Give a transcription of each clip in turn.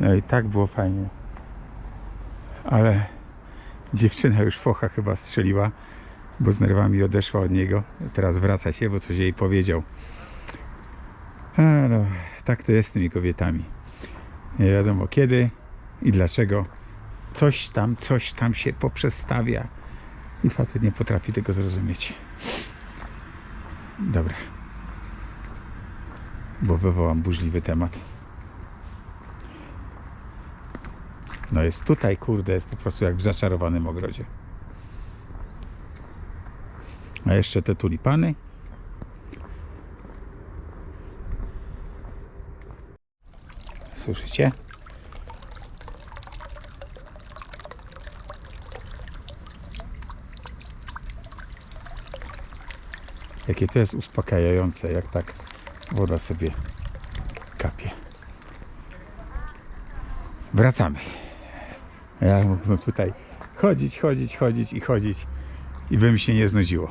No i tak było fajnie. Ale dziewczyna już focha chyba strzeliła, bo z nerwami odeszła od niego. Teraz wraca się, bo coś jej powiedział. A, no, tak to jest z tymi kobietami. Nie wiadomo kiedy i dlaczego. Coś tam, coś tam się poprzestawia. I facet nie potrafi tego zrozumieć. Dobra. Bo wywołam burzliwy temat. No jest tutaj, kurde, jest po prostu jak w zaczarowanym ogrodzie. A jeszcze te tulipany. Słyszycie? Jakie to jest uspokajające, jak tak woda sobie kapie. Wracamy. Ja mógłbym tutaj chodzić, chodzić, chodzić i chodzić i by mi się nie znudziło.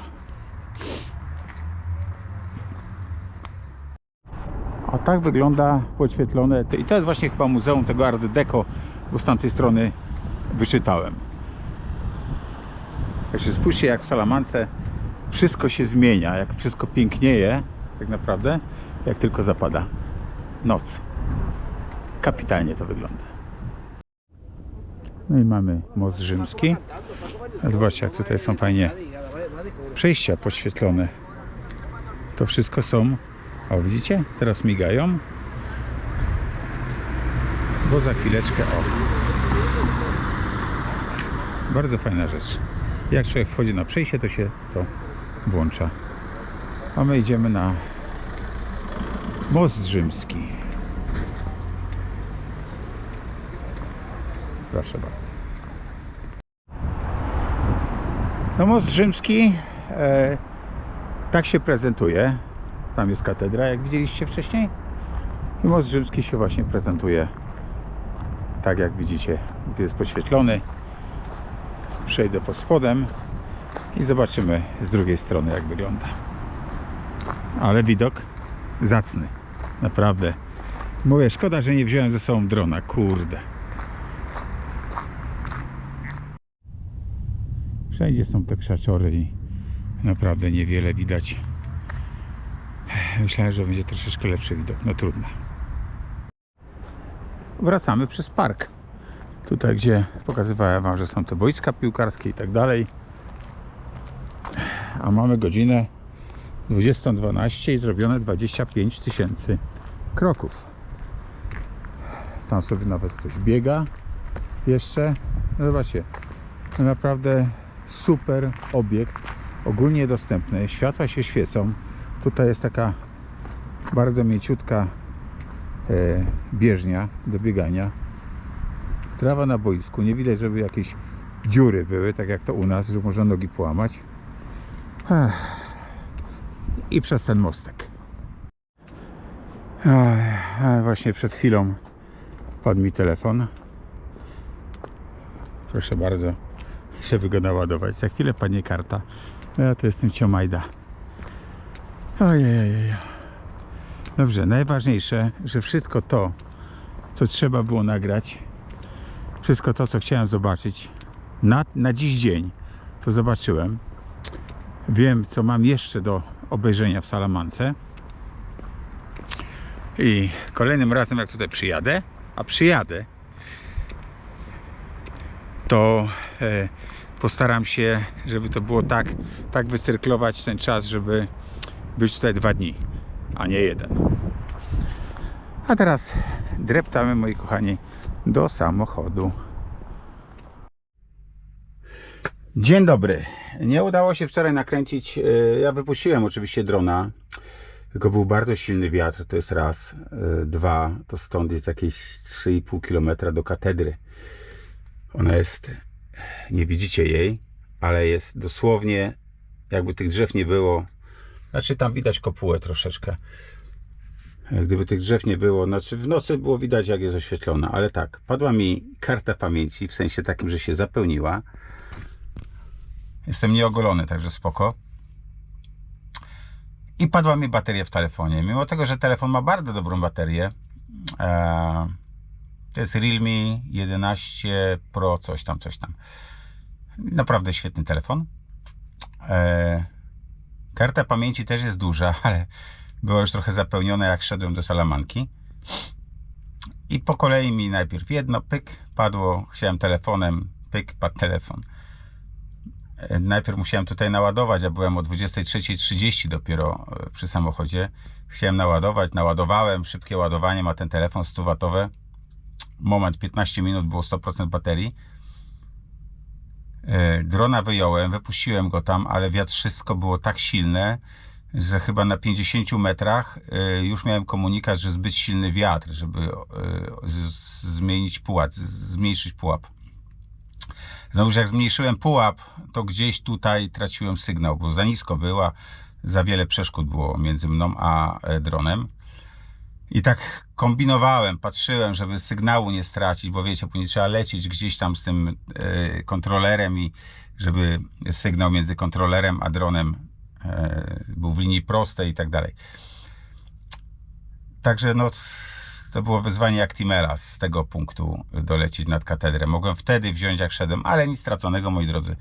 A tak wygląda podświetlone. I to jest właśnie chyba muzeum tego Art Deco, bo z tamtej strony wyczytałem. Także spójrzcie jak w Salamance wszystko się zmienia, jak wszystko pięknieje tak naprawdę, jak tylko zapada noc. Kapitalnie to wygląda. No i mamy most rzymski. Zobaczcie jak tutaj są fajnie przejścia podświetlone. To wszystko są, o widzicie, teraz migają. Bo za chwileczkę, o. Bardzo fajna rzecz. Jak człowiek wchodzi na przejście, to się to włącza. A my idziemy na most rzymski. Proszę bardzo. No most rzymski e, tak się prezentuje. Tam jest katedra, jak widzieliście wcześniej. I most rzymski się właśnie prezentuje tak jak widzicie. Tu jest poświetlony. Przejdę pod spodem i zobaczymy z drugiej strony jak wygląda. Ale widok zacny. Naprawdę. Mówię, szkoda, że nie wziąłem ze sobą drona. Kurde. Wszędzie są te krzaczory i naprawdę niewiele widać. Myślałem, że będzie troszeczkę lepszy widok. No trudno. Wracamy przez park. Tutaj, gdzie pokazywałem Wam, że są te boiska piłkarskie i tak dalej. A mamy godzinę 20.12 i zrobione 25 tysięcy kroków. Tam sobie nawet ktoś biega jeszcze. No zobaczcie, naprawdę super obiekt, ogólnie dostępny. Światła się świecą. Tutaj jest taka bardzo mięciutka e, bieżnia do biegania. Trawa na boisku. Nie widać, żeby jakieś dziury były, tak jak to u nas, że można nogi połamać. Ech. I przez ten mostek. Ech, właśnie przed chwilą padł mi telefon. Proszę bardzo, się wygoda ładować. Za chwilę padnie karta. Ja to jestem Ciomajda. Ojej. Dobrze, najważniejsze, że wszystko to, co trzeba było nagrać, wszystko to, co chciałem zobaczyć na, na dziś dzień, to zobaczyłem. Wiem, co mam jeszcze do obejrzenia w Salamance. I kolejnym razem, jak tutaj przyjadę, a przyjadę, to postaram się, żeby to było tak, tak wycyrklować ten czas, żeby być tutaj dwa dni, a nie jeden. A teraz dreptamy, moi kochani, do samochodu. Dzień dobry. Nie udało się wczoraj nakręcić. e, Ja wypuściłem oczywiście drona, tylko był bardzo silny wiatr. To jest raz. E, Dwa, to stąd jest jakieś 3,5 km do katedry. Ona jest, nie widzicie jej, ale jest dosłownie, jakby tych drzew nie było. Znaczy tam widać kopułę troszeczkę. Gdyby tych drzew nie było, znaczy w nocy było widać jak jest oświetlona, ale tak, padła mi karta pamięci, w sensie takim, że się zapełniła. Jestem nieogolony, także spoko. I padła mi bateria w telefonie. Mimo tego, że telefon ma bardzo dobrą baterię, e, To jest Realme 11 Pro, coś tam, coś tam. Naprawdę świetny telefon. E, karta pamięci też jest duża, ale była już trochę zapełniona jak szedłem do Salamanki. I po kolei mi najpierw jedno, pyk, padło, chciałem telefonem, pyk, padł telefon. E, Najpierw musiałem tutaj naładować, a byłem o 23.30 dopiero e, przy samochodzie. Chciałem naładować, naładowałem, szybkie ładowanie, ma ten telefon 100-watowe. Moment, 15 minut było 100% baterii. E, Drona wyjąłem, wypuściłem go tam, ale wiatrzysko było tak silne, że chyba na 50 metrach e, już miałem komunikat, że zbyt silny wiatr, żeby e, zmienić pułap, zmniejszyć pułap. Znowu, jak zmniejszyłem pułap, to gdzieś tutaj traciłem sygnał, bo za nisko była, za wiele przeszkód było między mną a e, dronem. I tak kombinowałem, patrzyłem, żeby sygnału nie stracić, bo wiecie, później trzeba lecieć gdzieś tam z tym e, kontrolerem i żeby sygnał między kontrolerem a dronem e, był w linii prostej i tak dalej. Także no, to było wyzwanie jak Timela z tego punktu dolecieć nad katedrę. Mogłem wtedy wziąć jak szedłem, ale nic straconego, moi drodzy.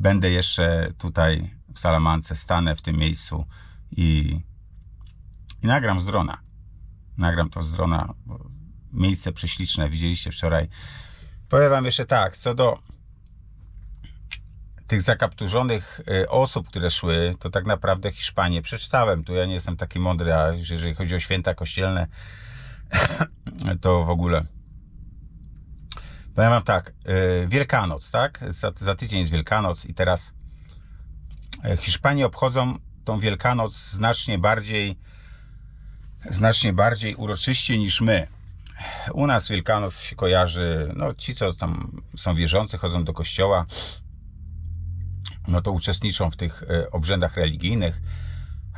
Będę jeszcze tutaj w Salamance, stanę w tym miejscu i, i nagram z drona. Nagram to z drona. Miejsce prześliczne, widzieliście wczoraj. Powiem wam jeszcze tak, co do tych zakapturzonych y, osób, które szły, to tak naprawdę Hiszpanię przeczytałem. Tu ja nie jestem taki mądry, a jeżeli chodzi o święta kościelne, to w ogóle. Powiem wam tak, y, Wielkanoc, tak? Za, za tydzień jest Wielkanoc i teraz y, Hiszpanie obchodzą tą Wielkanoc znacznie bardziej znacznie bardziej uroczyście niż my. U nas Wielkanoc się kojarzy, no ci co tam są wierzący, chodzą do kościoła, no to uczestniczą w tych e, obrzędach religijnych,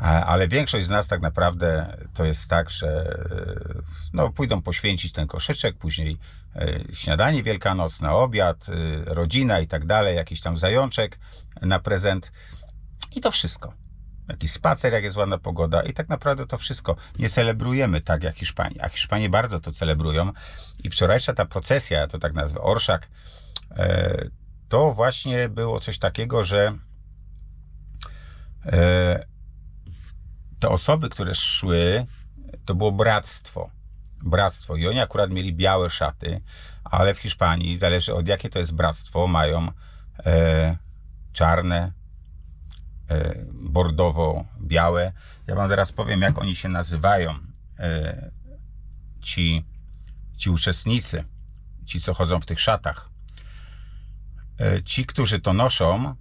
ale większość z nas tak naprawdę to jest tak, że e, no, pójdą poświęcić ten koszyczek, później e, śniadanie wielkanocne, obiad, rodzina i tak dalej, jakiś tam zajączek na prezent i to wszystko. Jakiś spacer, jak jest ładna pogoda i tak naprawdę to wszystko. Nie celebrujemy tak jak Hiszpanie, a Hiszpanie bardzo to celebrują i wczorajsza ta procesja, ja to tak nazwę, orszak, e, to właśnie było coś takiego, że e, te osoby, które szły, to było bractwo. Bractwo. I oni akurat mieli białe szaty, ale w Hiszpanii, zależy od jakie to jest bractwo, mają e, czarne, bordowo-białe. Ja wam zaraz powiem, jak oni się nazywają, e, ci, ci uczestnicy, ci, co chodzą w tych szatach. E, ci, którzy to noszą,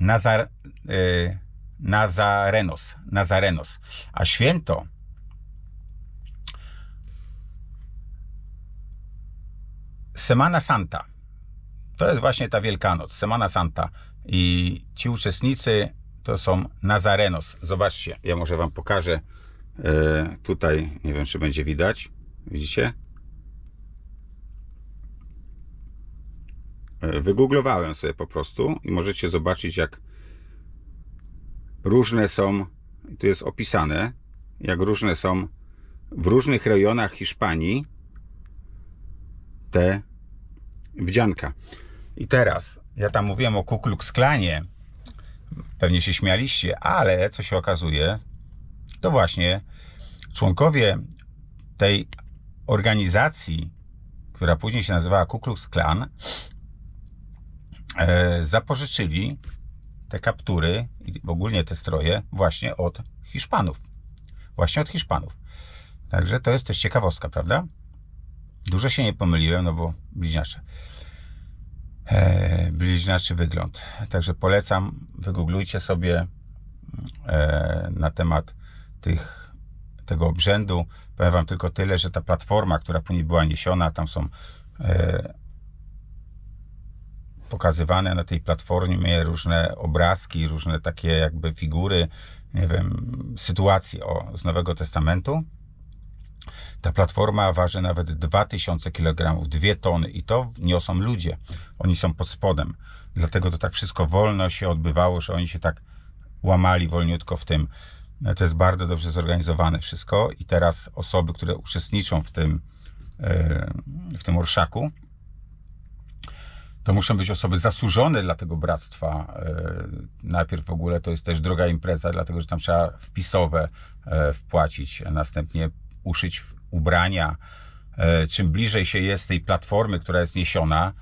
Nazar, e, Nazarenos, Nazarenos. A święto Semana Santa. To jest właśnie ta Wielkanoc, Semana Santa. I ci uczestnicy to są Nazarenos. Zobaczcie, ja może wam pokażę. E, tutaj, nie wiem czy będzie widać. Widzicie? E, Wygooglowałem sobie po prostu i możecie zobaczyć, jak różne są, tu jest opisane, jak różne są w różnych rejonach Hiszpanii te wdzianka. I teraz, ja tam mówiłem o Ku Klux Klanie, pewnie się śmialiście, ale co się okazuje, to właśnie członkowie tej organizacji, która później się nazywała Ku Klux Klan, e, zapożyczyli te kaptury i ogólnie te stroje właśnie od Hiszpanów. Właśnie od Hiszpanów. Także to jest też ciekawostka, prawda? Dużo się nie pomyliłem, no bo bliźniacze. E, bliźniaczy wygląd. Także polecam, wygooglujcie sobie e, na temat tych, tego obrzędu. Powiem wam tylko tyle, że ta platforma, która później była niesiona, tam są e, pokazywane na tej platformie różne obrazki, różne takie jakby figury, nie wiem, sytuacje o, z Nowego Testamentu. Ta platforma waży nawet 2000 kg, 2 tony i to niosą ludzie. Oni są pod spodem. Dlatego to tak wszystko wolno się odbywało, że oni się tak łamali wolniutko w tym. No, To jest bardzo dobrze zorganizowane wszystko i teraz osoby, które uczestniczą w tym e, w tym orszaku, to muszą być osoby zasłużone dla tego bractwa. E, Najpierw w ogóle to jest też droga impreza, dlatego że tam trzeba wpisowe e, wpłacić, a następnie uszyć ubrania. E, Czym bliżej się jest tej platformy, która jest niesiona,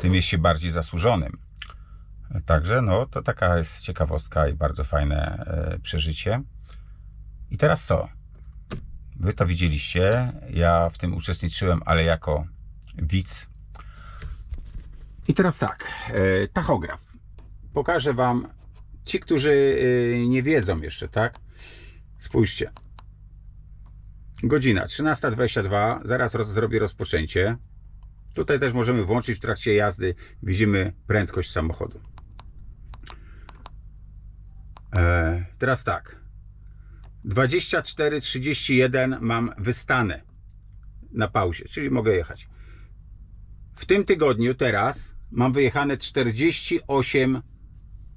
tym jest się bardziej zasłużonym. Także no, to taka jest ciekawostka i bardzo fajne e, przeżycie. I teraz co? Wy to widzieliście, ja w tym uczestniczyłem, ale jako widz. I teraz tak, e, tachograf. Pokażę Wam, ci, którzy e, nie wiedzą jeszcze, tak? Spójrzcie. Godzina 13.22, zaraz roz, zrobię rozpoczęcie. Tutaj też możemy włączyć w trakcie jazdy, widzimy prędkość samochodu. E, teraz tak. 24.31 mam wystane na pauzie, czyli mogę jechać. W tym tygodniu teraz mam wyjechane 48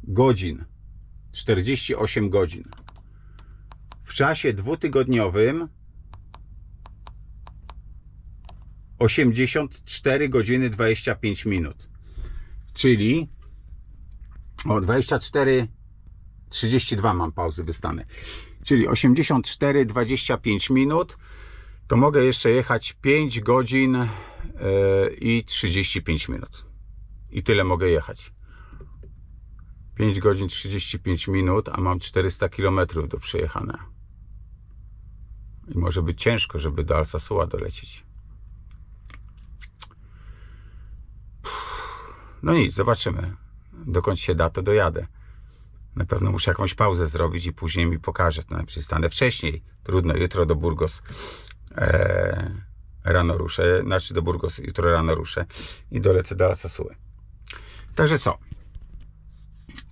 godzin. 48 godzin. W czasie dwutygodniowym 84 godziny 25 minut. Czyli o 24 32 mam pauzy wystane. Czyli 84 25 minut to mogę jeszcze jechać 5 godzin e, i 35 minut. I tyle mogę jechać. 5 godzin 35 minut, a mam 400 km do przejechania. I może być ciężko, żeby do Alsasua dolecieć. No nic, zobaczymy. Dokąd się da, to dojadę. Na pewno muszę jakąś pauzę zrobić i później mi pokaże. To najpierw stanę wcześniej. Trudno, jutro do Burgos e, rano ruszę. Znaczy do Burgos jutro rano ruszę i dolecę do Alsasuły. Także co?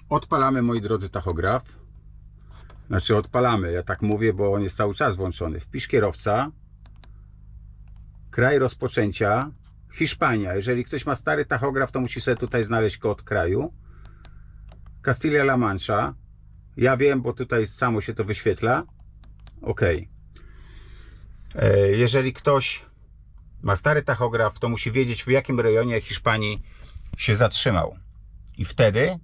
Odpalamy, moi drodzy, tachograf. Znaczy odpalamy, ja tak mówię, bo on jest cały czas włączony. Wpisz kierowca. Kraj rozpoczęcia. Hiszpania. Jeżeli ktoś ma stary tachograf, to musi sobie tutaj znaleźć kod kraju. Castilla-La Mancha. Ja wiem, bo tutaj samo się to wyświetla. OK. E, Jeżeli ktoś ma stary tachograf, to musi wiedzieć, w jakim rejonie Hiszpanii się zatrzymał. I wtedy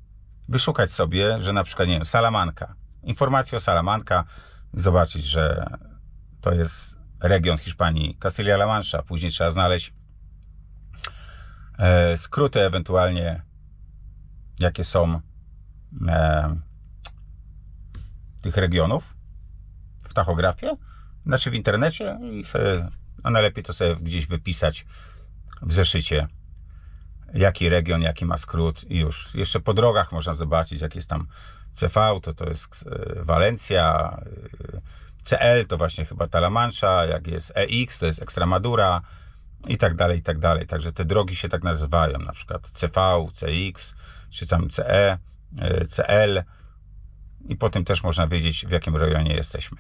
wyszukać sobie, że na przykład, nie wiem, Salamanca. Informacje o Salamanca, zobaczyć, że to jest region Hiszpanii, Castilla-La Mancha. Później trzeba znaleźć skróty ewentualnie, jakie są e, tych regionów w tachografie, znaczy w internecie i sobie, a najlepiej to sobie gdzieś wypisać w zeszycie, jaki region, jaki ma skrót i już. Jeszcze po drogach można zobaczyć, jak jest tam CV, to to jest e, Walencja, e, CL to właśnie chyba ta La Mancha, jak jest EX to jest Extremadura i tak dalej, i tak dalej. Także te drogi się tak nazywają, na przykład CV, CX, czy tam CE, e, CL i po tym też można wiedzieć, w jakim rejonie jesteśmy.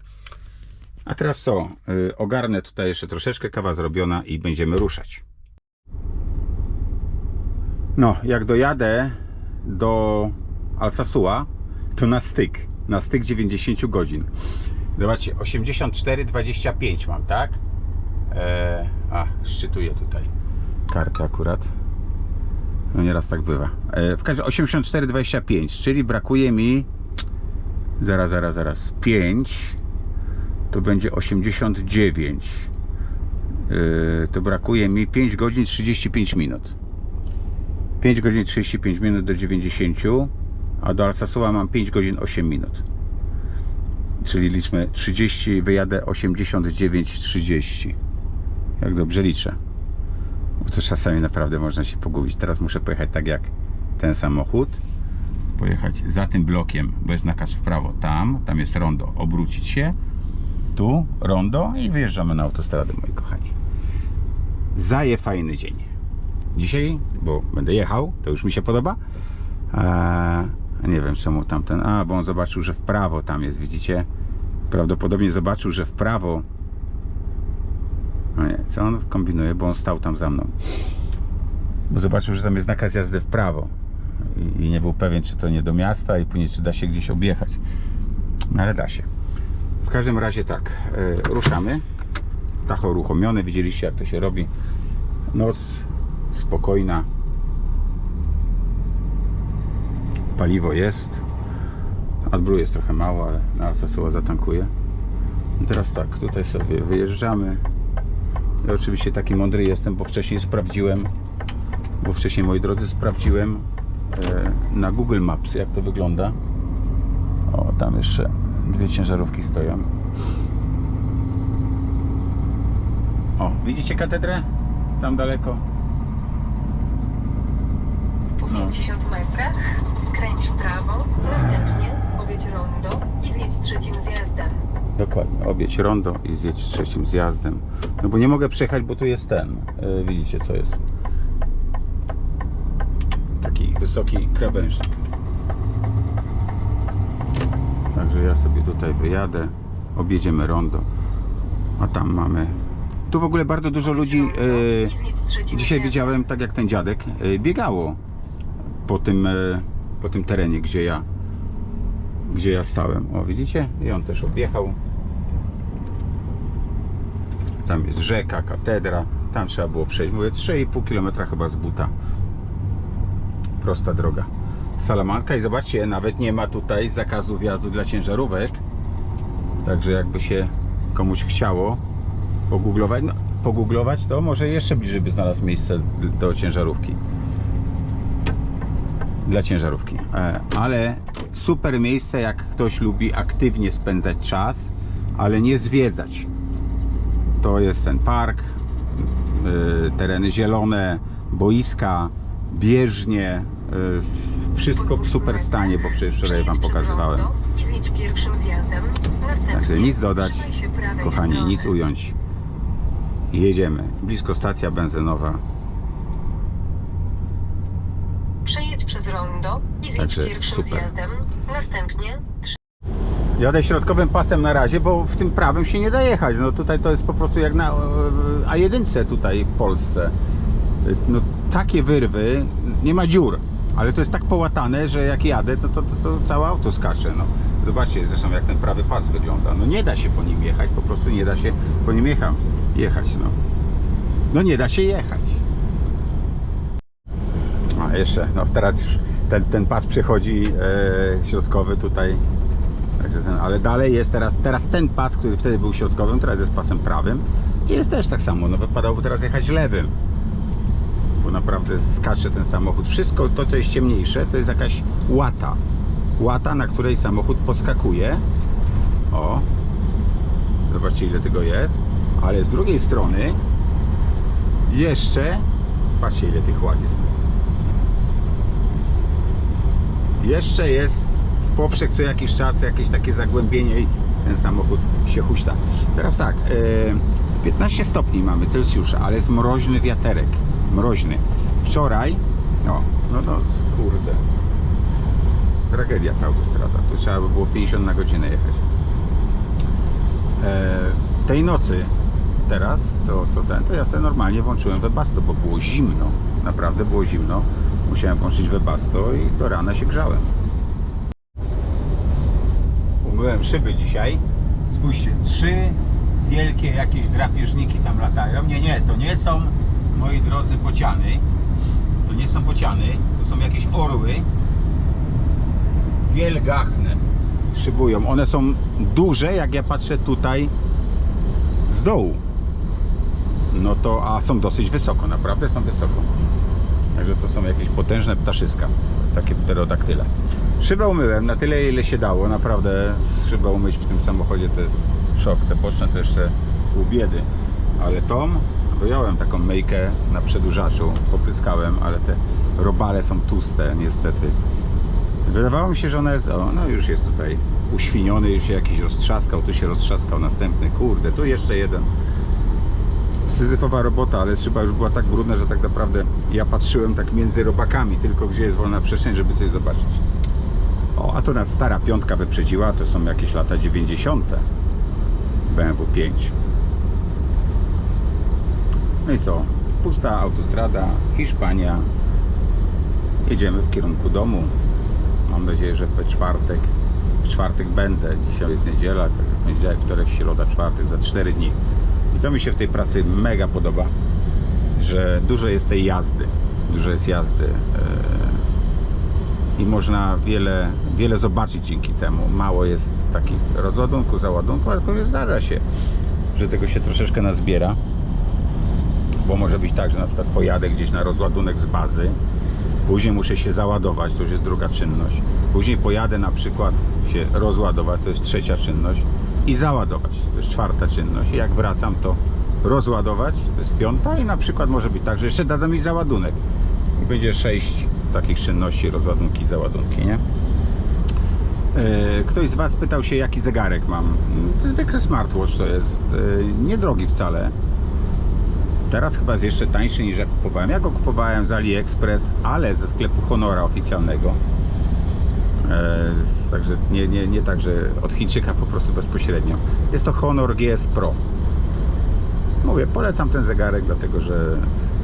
A teraz co? Y, Ogarnę tutaj jeszcze troszeczkę, kawa zrobiona i będziemy ruszać. No, jak dojadę do Alsasua, to na styk. Na styk 90 godzin. Zobaczcie, 84,25 mam, tak? Eee, a, szczytuję tutaj. Kartę akurat. No nieraz tak bywa. E, w każdym 84,25, czyli brakuje mi zaraz, zaraz, zaraz 5 to będzie 89 Yy, to brakuje mi 5 godzin 35 minut. 5 godzin 35 minut do 90 a do Alsasua mam 5 godzin 8 minut. Czyli liczmy 30 wyjadę 89 30 jak dobrze liczę bo to czasami naprawdę można się pogubić teraz muszę pojechać tak jak ten samochód pojechać za tym blokiem bo jest nakaz w prawo tam, tam jest rondo obrócić się tu rondo i wyjeżdżamy na autostradę, moi kochani. Zaje fajny dzień. Dzisiaj, bo będę jechał, to już mi się podoba. Eee, nie wiem czemu tamten. A, bo on zobaczył, że w prawo tam jest, widzicie? Prawdopodobnie zobaczył, że w prawo. No nie, co on kombinuje, bo on stał tam za mną. Bo zobaczył, że tam jest nakaz jazdy w prawo. I, i nie był pewien, czy to nie do miasta, i później, czy da się gdzieś objechać. No ale da się. W każdym razie tak, e, ruszamy. tacho uruchomione, widzieliście jak to się robi. Noc spokojna. Paliwo jest. AdBlue jest trochę mało, ale na Alsasowa zatankuje. I teraz tak, tutaj sobie wyjeżdżamy. Ja oczywiście taki mądry jestem, bo wcześniej sprawdziłem, bo wcześniej moi drodzy sprawdziłem e, na Google Maps jak to wygląda. O, tam jeszcze dwie ciężarówki stoją. O, widzicie katedrę? Tam daleko. Po 50 metrach skręć w prawo, następnie powiedz rondo i zjedź trzecim zjazdem. Dokładnie, objedź rondo i zjedź trzecim zjazdem. No bo nie mogę przejechać, bo tu jest ten. e, widzicie co jest. Taki wysoki krawężnik. Także ja sobie tutaj wyjadę, objedziemy rondo. A tam mamy. Tu w ogóle bardzo dużo ludzi. E, Dzisiaj widziałem, tak jak ten dziadek, e, biegało po tym, po tym terenie, gdzie ja, gdzie ja stałem. O, widzicie? I on też objechał. Tam jest rzeka, katedra. Tam trzeba było przejść. Mówię, 3,5 km chyba z buta. Prosta droga. Salamanka i zobaczcie, nawet nie ma tutaj zakazu wjazdu dla ciężarówek. Także jakby się komuś chciało pogooglować, no, pogooglować to może jeszcze bliżej by znalazł miejsce do ciężarówki. Dla ciężarówki. E, Ale super miejsce, jak ktoś lubi aktywnie spędzać czas, ale nie zwiedzać. To jest ten park, y, tereny zielone, boiska, bieżnie, y, wszystko w super stanie, bo przecież wczoraj Wam pokazywałem. rondo I zjedź pierwszym zjazdem. Następnie Także nic dodać, kochani, nic ująć. Jedziemy. Blisko stacja benzynowa. Przejedź przez rondo i zjedź Także pierwszym super. zjazdem. Następnie Jadę środkowym pasem na razie, bo w tym prawym się nie da jechać. No tutaj to jest po prostu jak na e, A1 tutaj w Polsce. E, No takie wyrwy, nie ma dziur, ale to jest tak połatane, że jak jadę, to, to, to, to całe auto skacze. No. Zobaczcie zresztą jak ten prawy pas wygląda. No nie da się po nim jechać, po prostu nie da się po nim jecha, jechać. No. no nie da się jechać. A jeszcze, no teraz już ten, ten pas przechodzi e, środkowy tutaj. Także ten, ale dalej jest teraz, teraz ten pas, który wtedy był środkowym, teraz jest pasem prawym. I jest też tak samo, no wypadałoby teraz jechać lewym. Bo naprawdę skacze ten samochód. Wszystko to, co jest ciemniejsze, to jest jakaś łata. Łata, na której samochód podskakuje. O. Zobaczcie ile tego jest. Ale z drugiej strony jeszcze patrzcie ile tych łat jest. Jeszcze jest poprzek co jakiś czas jakieś takie zagłębienie i ten samochód się huśta. Teraz tak, e, 15 stopni mamy Celsjusza, ale jest mroźny wiaterek. Mroźny. Wczoraj, o, no no kurde. Tragedia ta autostrada. Tu trzeba by było 50 na godzinę jechać. E, tej nocy teraz, co, co ten, to ja sobie normalnie włączyłem Webasto, bo było zimno. Naprawdę było zimno. Musiałem włączyć Webasto i do rana się grzałem. Umyłem szyby dzisiaj. Spójrzcie, trzy wielkie jakieś drapieżniki tam latają. Nie, nie, to nie są, moi drodzy, bociany. To nie są bociany, to są jakieś orły. Wielgachne szybują. One są duże, jak ja patrzę tutaj z dołu. No to, a są dosyć wysoko, naprawdę są wysoko. Także to są jakieś potężne ptaszyska, takie pterodaktyle. Szybę umyłem na tyle, ile się dało. Naprawdę szybę umyć w tym samochodzie to jest szok. Te boczne to jeszcze pół biedy. Ale tą wyjąłem taką myjkę na przedłużaczu, popryskałem, ale te robale są tłuste niestety. Wydawało mi się, że ona jest, o, no już jest tutaj uświniony, już się jakiś roztrzaskał, tu się roztrzaskał następny, kurde, tu jeszcze jeden. Syzyfowa robota, ale szyba już była tak brudna, że tak naprawdę ja patrzyłem tak między robakami, tylko gdzie jest wolna przestrzeń, żeby coś zobaczyć. O, a to nas stara piątka wyprzedziła, to są jakieś lata 90. BMW 5. No i co? Pusta autostrada, Hiszpania. Jedziemy w kierunku domu. Mam nadzieję, że we czwartek, w czwartek będę. Dzisiaj jest niedziela, tak poniedziałek, wtorek, środa, czwartek, za 4 dni I to mi się w tej pracy mega podoba, że dużo jest tej jazdy. Dużo jest jazdy. e, I można wiele, wiele zobaczyć dzięki temu. Mało jest takich rozładunków, załadunków, ale zdarza się, że tego się troszeczkę nazbiera. Bo może być tak, że na przykład pojadę gdzieś na rozładunek z bazy, później muszę się załadować, to już jest druga czynność. Później pojadę na przykład się rozładować, to jest trzecia czynność i załadować, to jest czwarta czynność. I jak wracam, to rozładować, to jest piąta i na przykład może być tak, że jeszcze dadzą mi załadunek. I będzie sześć takich czynności, rozładunki, załadunki, nie? E, Ktoś z Was pytał się, jaki zegarek mam. Zwykły smartwatch, to jest e, niedrogi wcale. Teraz chyba jest jeszcze tańszy niż ja kupowałem. Ja go kupowałem z AliExpress, ale ze sklepu Honora oficjalnego. E, także nie, nie, nie tak, że od Chińczyka po prostu bezpośrednio. Jest to Honor GS Pro. Mówię, polecam ten zegarek, dlatego że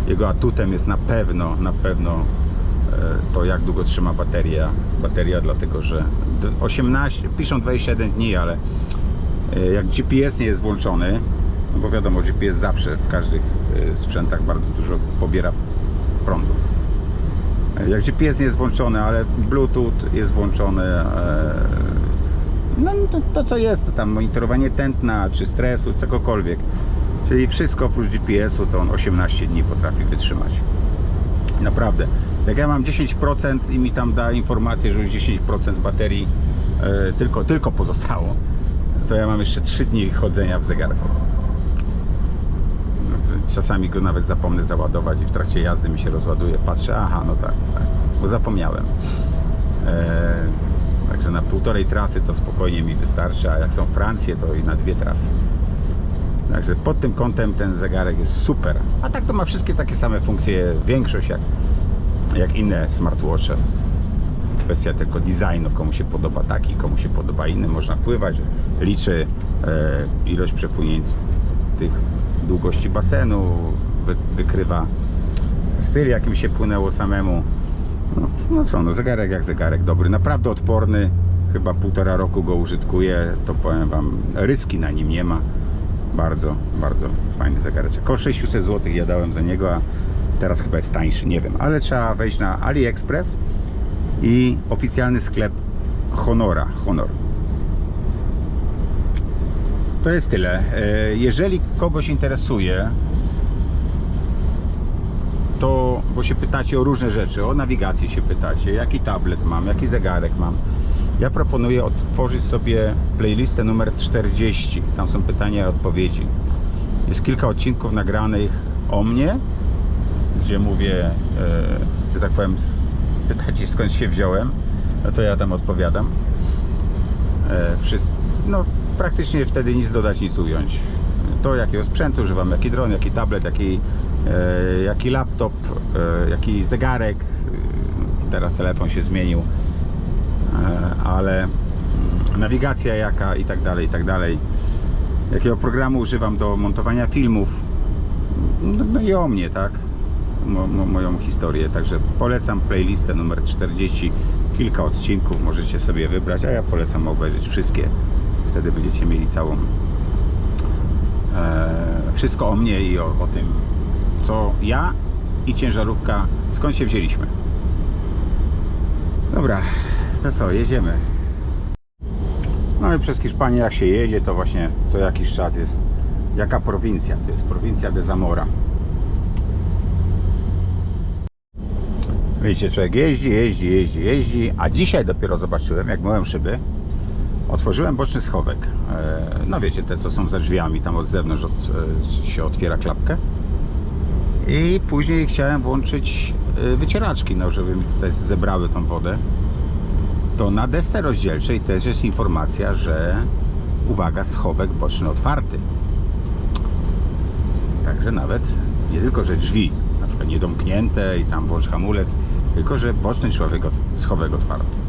jego atutem jest na pewno, na pewno to jak długo trzyma bateria. Bateria, dlatego że d- 18, piszą 21 dni, ale e, jak GPS nie jest włączony, no bo wiadomo, GPS zawsze w każdych e, sprzętach bardzo dużo pobiera prądu. E, Jak GPS nie jest włączony, ale Bluetooth jest włączony, no to, to co jest, to tam monitorowanie tętna, czy stresu, cokolwiek. Czyli wszystko oprócz GPS-u to on 18 dni potrafi wytrzymać. Naprawdę. Jak ja mam 10% i mi tam da informację, że już 10% baterii e, tylko, tylko pozostało, to ja mam jeszcze 3 dni chodzenia w zegarku. Czasami go nawet zapomnę załadować i w trakcie jazdy mi się rozładuje. Patrzę, aha, no tak, tak, bo zapomniałem. E, także na półtorej trasy to spokojnie mi wystarczy, a jak są Francje, to i na dwie trasy. Także pod tym kątem ten zegarek jest super. A tak to ma wszystkie takie same funkcje, większość jak, jak inne smartwatche. Kwestia tylko designu, komu się podoba taki, komu się podoba inny. Można pływać, liczy e, ilość przepłynięć tych długości basenu, wy, wykrywa styl, jakim się płynęło samemu. No, no co, no zegarek jak zegarek, dobry, naprawdę odporny. Chyba półtora roku go użytkuję, to powiem Wam, ryski na nim nie ma. Bardzo, bardzo fajny zegarek. Około 600 zł ja dałem za niego, a teraz chyba jest tańszy, nie wiem. Ale trzeba wejść na AliExpress i oficjalny sklep Honora, Honor. To jest tyle. E, Jeżeli kogoś interesuje, to, bo się pytacie o różne rzeczy, o nawigację się pytacie, jaki tablet mam, jaki zegarek mam. Ja proponuję otworzyć sobie playlistę numer 40. Tam są pytania i odpowiedzi. Jest kilka odcinków nagranych o mnie, gdzie mówię, e, że tak powiem, pytacie skąd się wziąłem, no to ja tam odpowiadam. E, no praktycznie wtedy nic dodać, nic ująć. To jakiego sprzętu używam, jaki dron, jaki tablet, jaki, e, jaki laptop, jaki zegarek. Teraz telefon się zmienił, ale mm, nawigacja jaka i tak dalej, i tak dalej. Jakiego programu używam do montowania filmów. No, no i o mnie, tak? Mo, mo, moją historię. Także polecam playlistę numer 40. Kilka odcinków możecie sobie wybrać, a ja polecam obejrzeć wszystkie. Wtedy będziecie mieli całą e, wszystko o mnie i o, o tym, co ja i ciężarówka, skąd się wzięliśmy. Dobra, to co, jedziemy. No i przez Hiszpanię jak się jedzie, to właśnie co jakiś czas jest jaka prowincja? To jest prowincja de Zamora. Wiecie, człowiek jeździ, jeździ, jeździ, jeździ, a dzisiaj dopiero zobaczyłem, jak myłem szyby, otworzyłem boczny schowek. E, No wiecie, te co są za drzwiami, tam od zewnątrz od, e, się otwiera klapkę. I później chciałem włączyć e, wycieraczki, no żeby mi tutaj zebrały tą wodę. To na desce rozdzielczej też jest informacja, że uwaga, schowek boczny otwarty. Także nawet nie tylko, że drzwi na przykład niedomknięte i tam włącz hamulec, tylko że boczny człowiek, schowek otwarty.